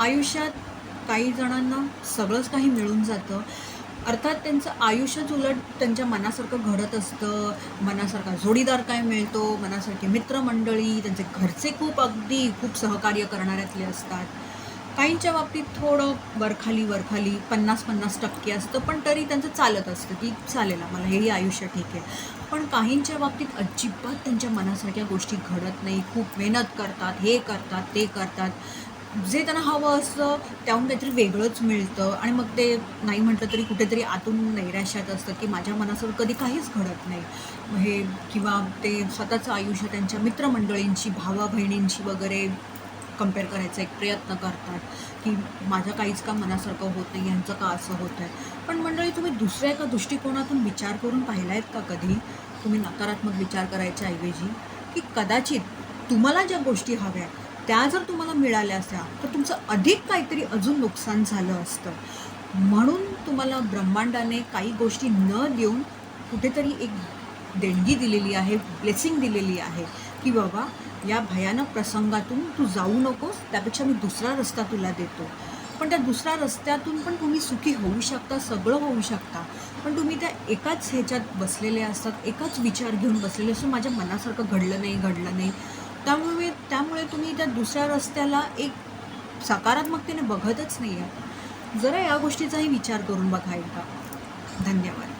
आयुष्यात काही जणांना सगळंच काही मिळून जातं. अर्थात त्यांचं आयुष्यच उलट त्यांच्या मनासारखं घडत असतं. मनासारखा जोडीदार काय मिळतो? मनासारखी मित्रमंडळी त्यांचे घरचे खूप अगदी खूप सहकार्य करणाऱ्यातले असतात. काहींच्या बाबतीत थोडं वरखाली वरखाली पन्नास पन्नास टक्के असतं पण तरी त्यांचं चालत असतं की चालेल मला हेही आयुष्य ठीक आहे. पण काहींच्या बाबतीत अजिबात त्यांच्या मनासारख्या गोष्टी घडत नाही. खूप मेहनत करतात हे करतात ते करतात. जे त्यांना हवं असतं त्याहून काहीतरी वेगळंच मिळतं. आणि मग ते नाही म्हटलं तरी कुठेतरी आतून नैराश्यात असतं की माझ्या मनासोबत कधी काहीच घडत नाही. हे किंवा ते स्वतःचं आयुष्य त्यांच्या मित्रमंडळींशी भावा बहिणींशी वगैरे कंपेअर करायचा एक प्रयत्न करतात की माझं काहीच का मनासारखं होत नाही यांचं का असं होत आहे? पण मंडळी तुम्ही दुसऱ्या एका दृष्टिकोनातून विचार करून पाहिला आहेत का कधी? तुम्ही नकारात्मक विचार करायच्या ऐवजी की कदाचित तुम्हाला ज्या गोष्टी हव्या त्या जर तुम्हाला मिळाल्या असत्या तर तुमचं अधिक काहीतरी अजून नुकसान झालं असतं. म्हणून तुम्हाला ब्रह्मांडाने काही गोष्टी न देऊन कुठेतरी एक देणगी दिलेली आहे ब्लेसिंग दिलेली आहे की बाबा या भयानक प्रसंगातून तू जाऊ नकोस त्यापेक्षा मी दुसरा रस्ता तुला देतो. पण त्या दुसऱ्या रस्त्यातून पण तुम्ही सुखी होऊ शकता सगळं होऊ शकता. पण तुम्ही त्या एकाच ह्याच्यात बसलेले असतात एकाच विचार घेऊन बसलेले असतो माझ्या मनासारखं घडलं नाही घडलं नाही. त्यामुळे त्यामुळे तुम्ही त्या दुसऱ्या रस्त्याला एक सकारात्मकतेने बघतच नाही आहे जरा या गोष्टीचाही विचार करून बघा एकदा. धन्यवाद.